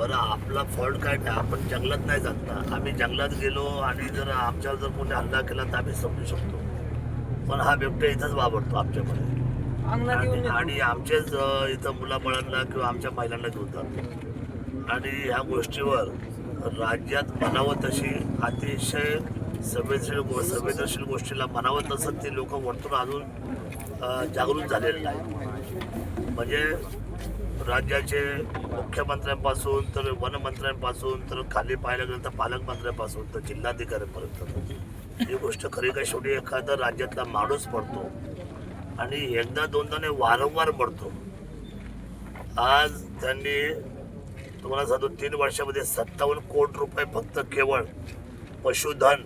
बरं आपला फॉल्ट काय नाही आपण जंगलात नाही जात ना आम्ही जंगलात गेलो आणि जर आमच्यावर जर कोणी हल्ला केला तर आम्ही समजू शकतो. पण हा बिबट्या इथंच वावरतो येऊन आणि आमचेच इथं मुलाबाळांना किंवा आमच्या महिलांना घेऊन जातो. आणि ह्या गोष्टीवर राज्यात म्हणावं तशी अतिशय संवेदनशील संवेदनशील गोष्टीला म्हणावं तसं ते लोक वरतून अजून जागृत झालेले नाही म्हणजे राज्याचे मुख्यमंत्र्यांपासून तर वनमंत्र्यांपासून तर खाली पाहायला गेलं तर पालकमंत्र्यांपासून तर जिल्हाधिकाऱ्यांपर्यंत ही गोष्ट खरी काय शेवटी एखादा राज्यातला माणूस पडतो आणि एकदा दोनदा नाही वारंवार पडतो आज त्यांनी तुम्हाला सांगतो तीन वर्षामध्ये सत्तावन्न कोटी रुपये फक्त केवळ पशुधन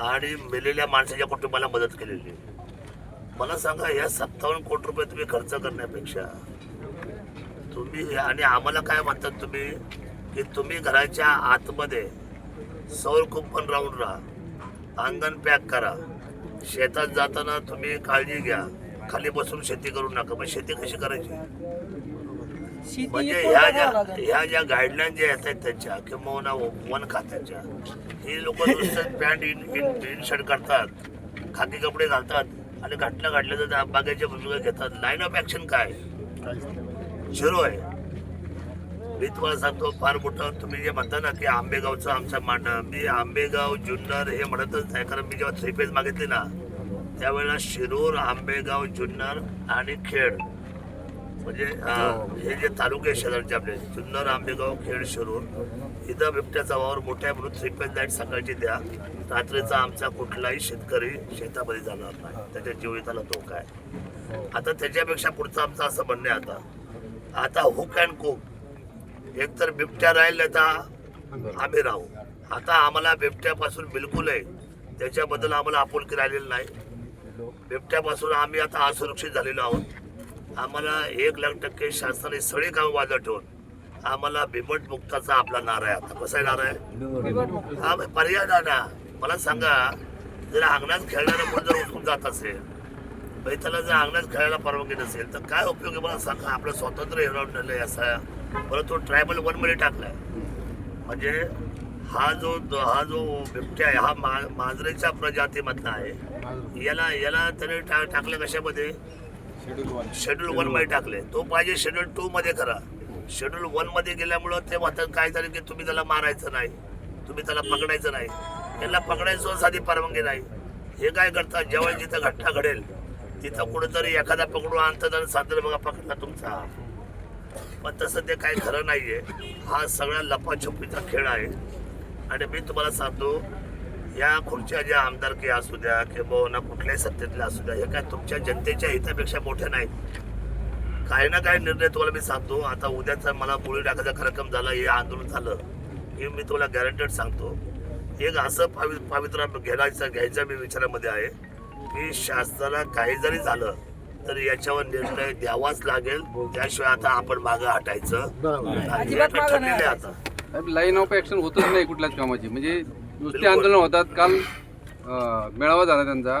आणि मेलेल्या माणसाच्या कुटुंबाला मदत केलेली आहे. मला सांगा या सत्तावन्न कोटी रुपये तुम्ही खर्च करण्यापेक्षा तुम्ही आणि आम्हाला काय म्हणतात तुम्ही? की तुम्ही घराच्या आतमध्ये सौर कुंपण राहून राहा. अंगण पॅक करा. शेतात जाताना तुम्ही काळजी घ्या. खाली बसून शेती करू नका. मग शेती कशी करायची? म्हणजे ह्या ज्या. ह्या ज्या गाईडलाईन ज्या येत आहेत त्यांच्या किंवा वन खात्याच्या ही लोक नुसतं pant in in in shirt करतात खाकी कपडे घालतात आणि घातल्या तर त्या बागेच्या भूमिका घेतात. लाईन ऑफ ऍक्शन काय? झिरो आहे. मी तुम्हाला सांगतो फार मोठं तुम्ही जे म्हणता ना की आंबेगावचं आमचा मांड मी आंबेगाव जुन्नर हे म्हणतच नाही कारण मी जेव्हा थ्री पेज मागितली ना त्यावेळेला शिरूर आंबेगाव जुन्नर आणि खेड. म्हणजे अं, हे. जे तालुके शेजारचे आपले जुन्नर आंबेगाव खेड शिरूर इथं बिबट्याचा वावर मोठ्या म्हणून थ्री पेज लाइट सकाळची द्या. रात्रीचा आमचा कुठलाही शेतकरी शेतामध्ये जाणार नाही. त्याच्या जीविताला धोका आहे आता त्याच्यापेक्षा पुढचं आमचं असं म्हणणं आहे आता. आता हुक अँड कुक. एक तर बिबट्या राहील तर आम्ही राहू. आता आम्हाला बिबट्यापासून बिलकुल आहे. त्याच्याबद्दल आम्हाला आपुलकी राहिलेली नाही. बिबट्यापासून आम्ही आता असुरक्षित झालेलो आहोत. आम्हाला एक लाख टक्के शासनाने सगळी कामं बाजूला ठेवून आम्हाला बिबट मुक्ताचा आपला नारा आहे. आता कसा आहे नारा आहे. हा पर्याय ना मला सांगा जर अंगणात खेळणारा कोण जर उचलून जात असेल म्हणजे त्याला जर अंगणात खेळायला परवानगी नसेल तर काय उपयोग आहे मला सांगा? आपलं स्वातंत्र्य हिरावलेलं आहे असा. बरं तो ट्रायबल वनमध्ये टाकलाय. म्हणजे हा जो हा जो बिबट्या आहे हा मा मांजरेच्या प्रजातीमधला आहे. याला याला त्याने टा टाकलं कशामध्ये? शेड्यूल वनमध्ये टाकले तो पाहिजे शेड्यूल टू मध्ये करा. शेड्यूल वनमध्ये गेल्यामुळं ते म्हणतात काय झालं की तुम्ही त्याला मारायचं नाही. तुम्ही त्याला पकडायचं नाही. त्याला पकडायचं साधी परवानगी नाही. हे काय करतात? जेव्हा जिथं घटना घडेल तिथं कुठेतरी एखादा पकडून आणतात आणि साधन बघा पकडला तुमचा. पण तसं ते काही खरं नाहीये. हा सगळा लपाछपीचा खेळ आहे. आणि मी तुम्हाला सांगतो या खुर्च्या ज्या आमदारकी असू द्या किंवा कुठल्याही सत्तेतल्या असू द्या हे काय तुमच्या जनतेच्या हितापेक्षा मोठ्या नाहीत. काही ना काही निर्णय तुम्हाला मी सांगतो. आता उद्याचा मला गोळी टाकायचा कार्यक्रम झाला हे आंदोलन झालं. हे मी तुम्हाला गॅरंटेड सांगतो. एक असं पावि पावित्रा घ्यायचं घ्यायचा मी विचारामध्ये आहे. की शासनाला काही जरी झालं तर याच्यावर निर्णय द्यावाच लागेल. त्याशिवाय आता आपण मागं हटायचं. अजिबात आता मागं नाही ठरलेलं आहे आता. लाईन ऑफ ऍक्शन होतच नाही कुठल्याच कामाची. म्हणजे नुसते आंदोलन होतात. काल अं, मेळावा झाला त्यांचा.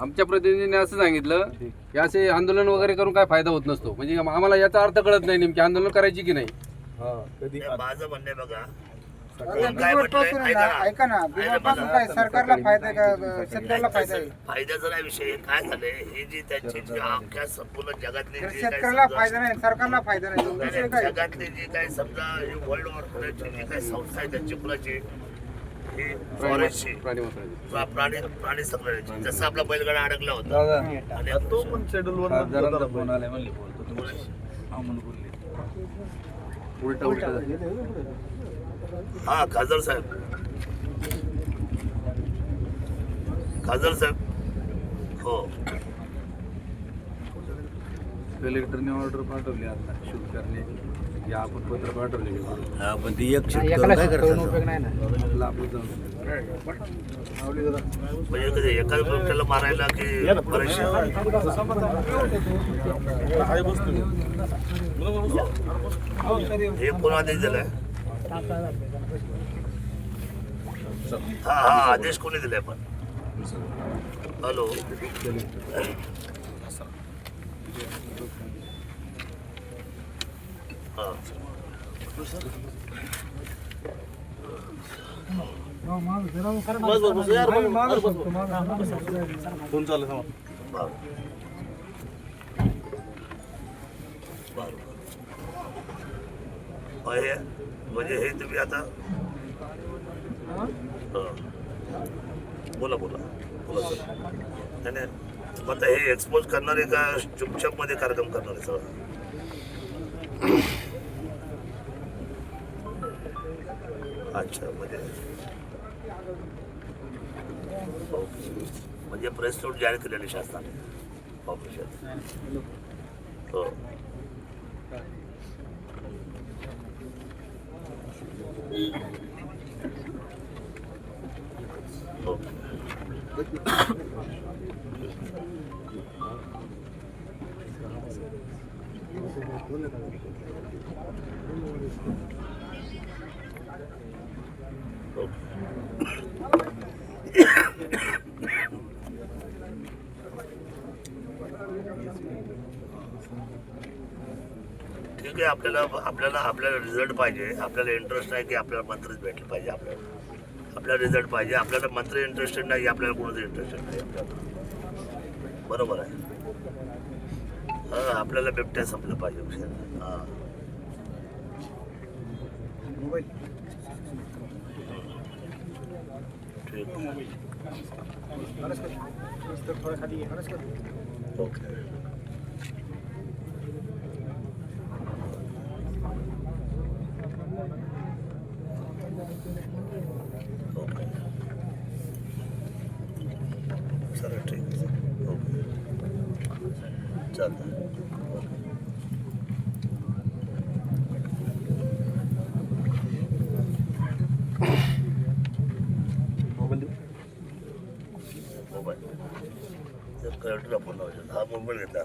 आमच्या प्रतिनिधीने असं सांगितलं की असे आंदोलन वगैरे करून काय फायदा होत नसतो. म्हणजे आम्हाला याचा अर्थ कळत नाही नेमकी आंदोलन करायची की नाही. नाही, माझं म्हणणं आहे बघा काय म्हटलंय ऐका ना, ना. ऐका ना काय? सरकारला फायदा आहे का? शेतकऱ्याला फायदा आहे. फायद्याचा नाही विषय काय झालंय? हे जी त्यांची जी अख्ख्या संपूर्ण जगातली तर जी काही शेतकऱ्याला समजा- फायदा नाही सरकारला फायदा नाही. नाही, विषय नाही, काय? जगातली जी काही समजा ही वर्ल्ड ऑर्गनायझेशन जी काही संस्था आहे त्यांची कुणाची? ही फॉरेस्टची प्राणी प्राणी प्राणी संग्रहालयाची. जसं आपला बैलगाडा अडकला होता. आणि तो पण उलटा उलटा हा खासदार साहेब. खासदार साहेब. हो. कलेक्टरने ऑर्डर पाठवली आता शूट करण्याची या आपण पत्र पाठवले. पण ती एक शिफ्ट करून काय ना. आपलं जाऊन. म्हणजे कधी एकाच बिबट्याला मारायला की बरेचसे हे कोण आदेश दिलाय. हा हा आदेश कोणी दिलाय पण? हॅलो? हा. बरं. बरं. मग हे म्हणजे हे तुम्ही आता हं. बोला बोला बोला सर नाही नाही मग आता हे एक्सपोज करणारे का चुपचापमध्ये कार्यक्रम करणारे सगळं अच्छा म्हणजे ओके. हो. म्हणजे प्रेस नोट जाहीर केलेली शासनाने. ऑफिशियल हो. हो. आहे आपल्याला आपल्याला आपल्याला रिझल्ट पाहिजे. आपल्याला इंटरेस्ट आहे की आपल्याला मंत्रीच भेटलं पाहिजे आपल्याला. आपल्याला रिझल्ट पाहिजे. आपल्याला मंत्री इंटरेस्टेड नाही आपल्याला कोणाचं इंटरेस्टेड नाही. आपल्याला बरोबर आहे. हां आपल्याला बिबट्या संपलं पाहिजे विषय हां. ठीक. ओके. हा घेतला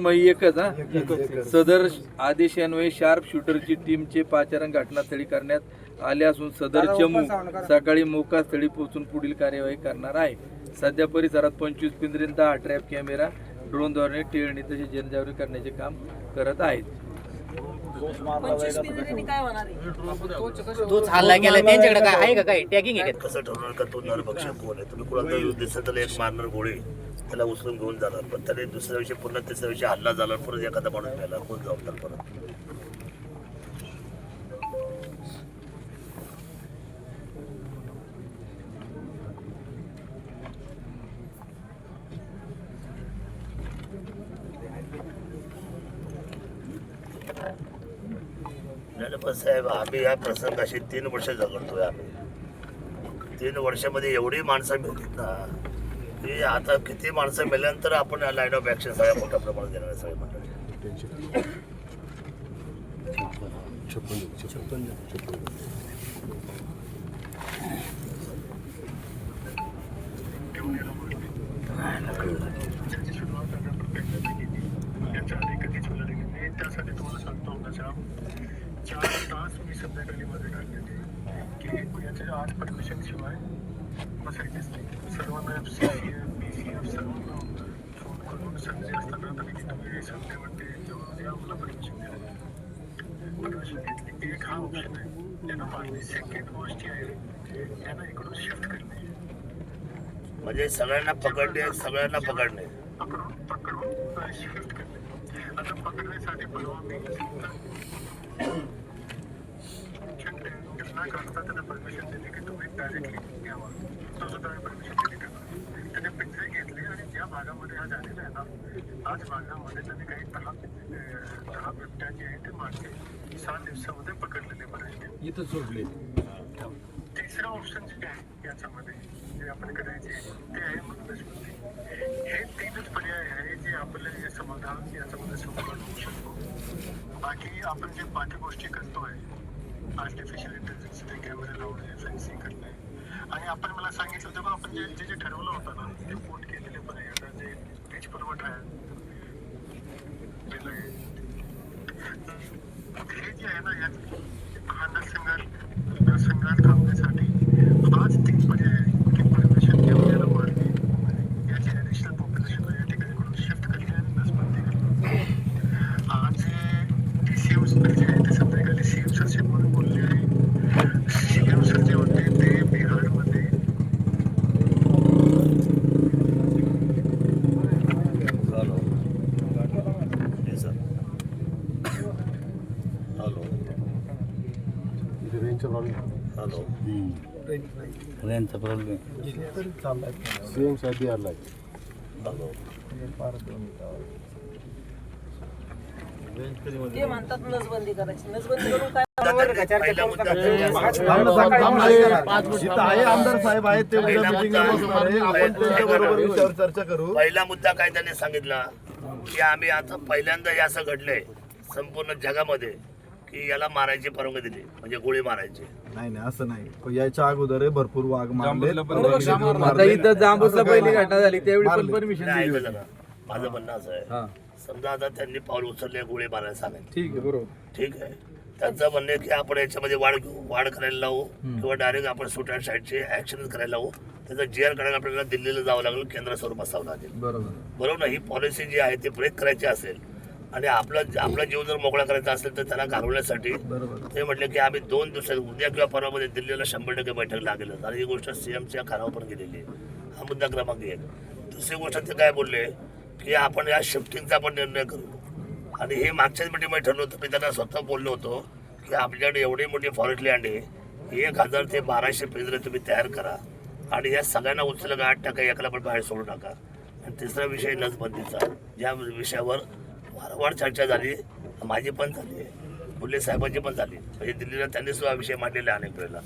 मग एकच हा? सदर आदेशान्वये शार्प शूटरची टीमचे पाचारण घटनास्थळी करण्यात आले असून सदर चमू सकाळी मोकास्थळी पोहोचून पुढील कार्यवाही करणार आहे. सध्या परिसरात पंचवीस पिंजरे दहा ट्रॅप कॅमेरा ड्रोनद्वारे टेळणी तसेच जनजागृती करण्याचे काम करत आहेत. पंचवीस पिंजऱ्यांनी काय होणार आहे? तोच हल्ला केला त्यांच्याकडे काय आहे का काय टॅगिंग आहे का? कसं ठरवणार? का तो नरभक्षक कोण आहे? तुम्ही कोणाला दिसत त्याला एक मारणार गोळी. त्याला उचलून घेऊन जाणार. पण त्याने दुसऱ्या दिवशी पुन्हा तिसऱ्या दिवशी हल्ला झाला परत एखादा माणूस मेला कोण जबाबदार परत? नाही पण साहेब आम्ही या प्रसंगाशी तीन वर्ष झगडतोय आम्ही. तीन वर्षामध्ये एवढी माणसं मिळतील ना? की आता किती माणसं मिळाल्यानंतर आपण लाईन ऑफ ॲक्शन सगळ्या मोठ्या प्रमाणात देणार आहे सगळे मंडळी. याच्या आधी कधीच होणार नाही त्यासाठी तुम्हाला सांगतो माझ्या चार तास मी संध्याकाळी मध्ये काढलेले आज परमिशन शिवाय बसायचेच नाही. सर्वांना F C C F B C F सर्वांना फोन करून संधी असताना तरी तुम्ही संडे मंडे जेव्हा या मला परमिशन द्या परमिशन घेतली एक हा ऑप्शन आहे. त्यांना पाहिजे सेकंड गोष्ट जी आहे त्यांना इकडून शिफ्ट करणे. म्हणजे सगळ्यांना पकडणे सगळ्यांना पकडणे. पकडून पकडून शिफ्ट करणे. आता पकडण्यासाठी परवा मी न करता त्यांना परमिशन दिली की तुम्ही डायरेक्टली घ्यावा तो सुद्धा परमिशन दिली त्याला त्याने पिंजरे घेतले आणि ज्या भागामध्ये हा झालेला आहे ना आज भागामध्ये त्याने काही तलाब अं, दहा बिबट्या जे आहे ते माणसे सात दिवसामध्ये पकडलेले बरेचसे इथं सोडले. तिसरं ऑप्शन जे आहे याच्यामध्ये जे आपण करायचे ते आहे मनुस्मृती हे तीनच पर्याय आहे जे आपलं समाधान याच्यामध्ये सोबत होऊ शकतो. बाकी आपण जे बाकी गोष्टी करतोय आर्टिफिशियल इंटेलिजन्स ते कॅमेरे लावणे फेन्सिंग करणे आणि आपण मला सांगितलं होतं बा, आपण जे जे जे ठरवलं होतं ना ते पोट केलेले पण आहे. आता जे वीज पुरवठा आहे हे जे आहे ना यात हा नरसंहार नरसंहार थांबण्यासाठी हाच तीन पर्याय आहे की परमिशन घेऊन याला मारणे याची ऍडिशनल पॉप्युलेशन या ठिकाणी शिफ्ट करणे आणि नसबंदी करणे आज D C M hello hello. रेंजचा प्रॉब्लेम हॅलो. ते म्हणतात नसबंदी करायची. नसबंदी करून काय पहिला मुद्दा आमदार साहेब आहेत ते पहिला मुद्दा आपण त्यांच्या बरोबर विषयावर चर्चा करू. पहिला मुद्दा काय त्यांनी सांगितला? की आम्ही आता पहिल्यांदा हे असं घडलंय. संपूर्ण जगामध्ये की याला मारायची परवानगी दिली. म्हणजे गोळी मारायची. नाही नाही असं नाही. याच्या अगोदर भरपूर वाघ मारले. आता इथं जांबूसला पहिली घटना झाली त्यावेळी पण. परमिशन नाही, दिली ऐकलं. माझं म्हणणं असं हा. आहे समजा आता त्यांनी पाऊल उचलले गोळी मारायला सांगायचं ठीक आहे बरोबर. ठीक आहे. त्यांचं म्हणणं आहे की आपण याच्यामध्ये वाढ घेऊ वाढ करायला लावू किंवा डायरेक्ट आपण सुट्या साईडचे ऍक्शन करायला लावू. त्याचं जी आर करायला आपल्याला दिल्लीला जावं लागेल केंद्रासमोर बसावं लागेल. बरोबर. बरोबर ना? ही पॉलिसी जी आहे ती ब्रेक करायची असेल आणि आपला आपला जीव जर मोकळा करायचा असेल तर त्याला घालवण्यासाठी ते म्हटले की आम्ही दोन दिवसात उद्या किंवा परवामध्ये दिल्लीला शंभर टक्के बैठक लागेल आणि ही गोष्ट सीएमच्या कानावर पण गेलेली आहे. हा मुद्दा क्रमांक एक. दुसरी गोष्ट ते काय बोलले की आपण या शिफ्टिंगचा पण निर्णय करू. आणि हे मागच्याच मिटिंगमध्ये ठरलं होतं. मी त्यांना स्वतः बोललो होतो की आपल्याकडे एवढी मोठी फॉरेस्ट लँड आहे. एक हजार ते बाराशे पिंजरे तुम्ही तयार करा. आणि या सगळ्यांना उचललं का आठ टाका. एकाला पण बाहेर सोडू नका. आणि तिसरा विषय नसबंदीचा. ज्या विषयावर वारंवार चर्चा झाली. माझी पण झाली. फुले साहेबांची पण झाली. म्हणजे दिल्लीला त्यांनी सुद्धा विषय मांडलेला आहे अनेक वेळेला.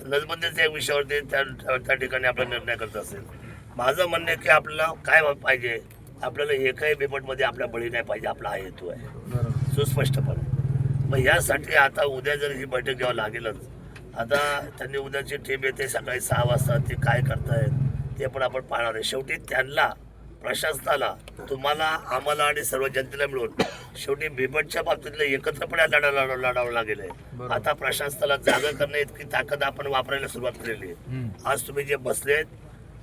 तर नसबंदीच्या एक विषयावरती त्या त्या ठिकाणी आपला निर्णय करत असेल. माझं म्हणणं आहे की आपल्याला काय पाहिजे? आपल्याला एकही बिबटमध्ये आपला बळी नाही पाहिजे. आपला हा हेतू आहे. सुस्पष्टपणे. मग यासाठी आता उद्या जर ही बैठक जेव्हा लागेलच. आता त्यांनी उद्याची टीम येते सकाळी सहा वाजता. ते काय करतायत? ते पण आपण पाहणार आहे. शेवटी त्यांना प्रशासनाला तुम्हाला आम्हाला आणि सर्व जनतेला मिळून शेवटी बिबटच्या बाबतीतलं एकत्रपणे लढा लढा लढावं लागेल आहे. आता प्रशासनाला जागा करणे इतकी ताकद आपण वापरायला सुरुवात केलेली आहे. आज तुम्ही जे बसलेत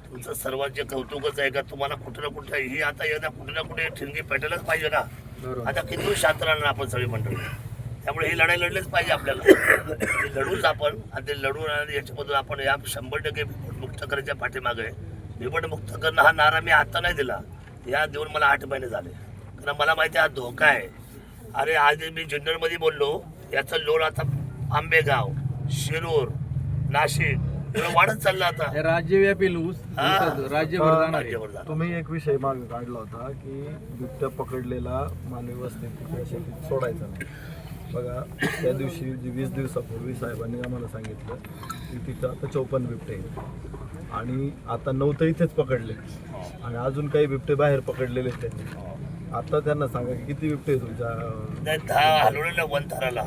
तुमचं सर्वांचे कौतुकच आहे का तुम्हाला कुठं ना कुठं ही आता एकदा कुठे ना कुठे ठिणगी पेटायलाच पाहिजे ना. आता किती शांत राहणार आपण सगळी मंडळी? त्यामुळे ही लढाई लढलीच पाहिजे आपल्याला. लढूच आपण आणि ते लढून आणि याच्यामधून आपण या शंभर टक्के मुक्त करायच्या पाठीमागे आहे. बिबट मुक्त करणं हा नारा मी आता नाही दिला या देऊन मला आठ महिने झाले कारण मला माहिती आहे हा धोका आहे अरे आज मी जुन्नरमध्ये बोललो याचं लोड आता आंबेगाव शिरूर नाशिक वाढत चाललं आता हे राज्यव्यापी हा. ऊसाचं राज्यभर झालं. तुम्ही एक विषय मागे काढला होता की बिबट्या पकडलेला मानवी वस्तीत शेतीत सोडायचा नाही बघा त्या दिवशी जी वीस दिवसापूर्वी साहेबांनी आम्हाला सांगितलं की तिथं आता चौपन्न बिबटे आहेत आणि आता नऊ तर इथेच पकडले. आणि अजून काही बिबटे बाहेर पकडलेले आहेत त्यांनी. आता त्यांना सांगा की किती बिबटे आहे तुमच्या नाही, दहा हलवलेलं वन ताराला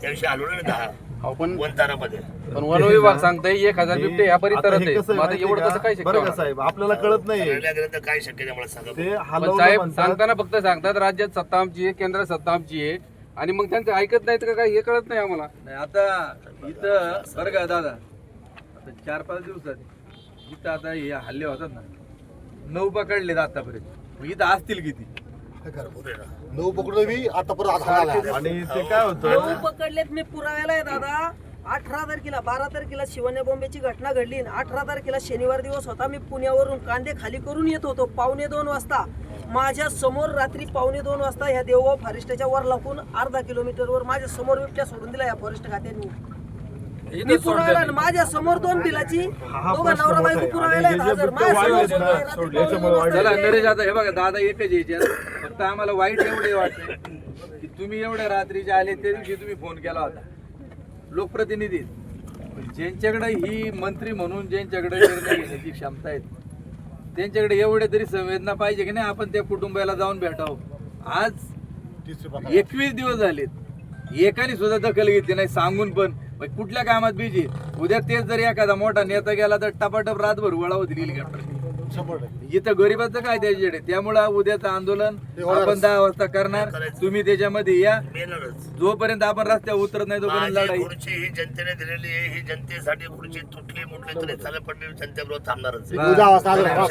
त्याविषयी हलवलेलं दहा. आपण वन तारामध्ये पण वन विभाग सांगताय एक हजार बिबटे ह्या आता परिसरात हे आहे कसं आहे मग आता माहिती एवढं आहे कसं काय का? शक्य बरं का होणार? साहेब? आपल्याला कळत नाही. हलवल्या गेलं तर काय शक्य नाही मला सांगा ते पण हलवलं साहेब म्हणतात. सांगताना फक्त सांगतात राज्यात सत्ता आमची आहे केंद्रात सत्ता आमची आहे. आणि मग त्यांचं ऐकत नाहीत का काय हे कळत नाही आम्हाला. नाही आता इथं बरं का दादा. आता चार पाच दिवसात इथं आता हे हल्ले होतात ना. नऊ पकडलेत आतापर्यंत. मग इथं असतील किती. नऊ पकडवी आता परत आणि ते काय होतं? नऊ पकडलेत मी पुराव्याला आहे दादा. अठरा तारखेला बारा तारखेला शिवण्या बॉम्बेची घटना घडली. आणि अठरा तारखेला शनिवार दिवस होता. मी पुण्यावरून कांदे खाली करून येत होतो. पावणे दोन वाजता. माझ्यासमोर रात्री पावणे दोन वाजता ह्या देवगाव फॉरेस्टच्या वर लागून अर्धा किलोमीटरवर माझ्यासमोर बिबट्या सोडून दिला या फॉरेस्ट खात्यांनी. मी पुराव्याला आणि माझ्यासमोर दोन बिलाची दोघं नवरा बायको. चला नरेश आता हे बघा दादा एकच यायचे फक्त आम्हाला वाईट एवढे वाटते. की तुम्ही एवढ्या रात्रीचे आले त्या दिवशी तुम्ही फोन केला होता. लोकप्रतिनिधी. पण ज्यांच्याकडे ही मंत्री म्हणून ज्यांच्याकडे निर्णय घेण्याची क्षमता आहे त्यांच्याकडे एवढे तरी संवेदना पाहिजे की नाही आपण त्या कुटुंबाला जाऊन भेटावं. आज एकवीस दिवस झालेत. एकाने सुद्धा दखल घेतली नाही सांगून पण. मग कुठल्या कामात बिजी उद्या तेच जर एखादा मोठा नेता गेला तर टपाटप रातभर वळा होतील हेलिकॉप्टर इथं गरीबाचं काय त्याच्याकडे? त्यामुळं उद्याचं आंदोलन आपण दहा वाजता करणार. तुम्ही त्याच्यामध्ये या. जोपर्यंत आपण रस्त्यावर उतरत नाही तोपर्यंत लढाई. खुर्ची ही जनतेने दिलेली आहे. ही जनतेसाठी खुर्ची तुटली मुटली तरी चालेल पण मी जनतेबरोबर थांबणारच. हा.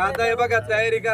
आता हे बघा तयारी करा.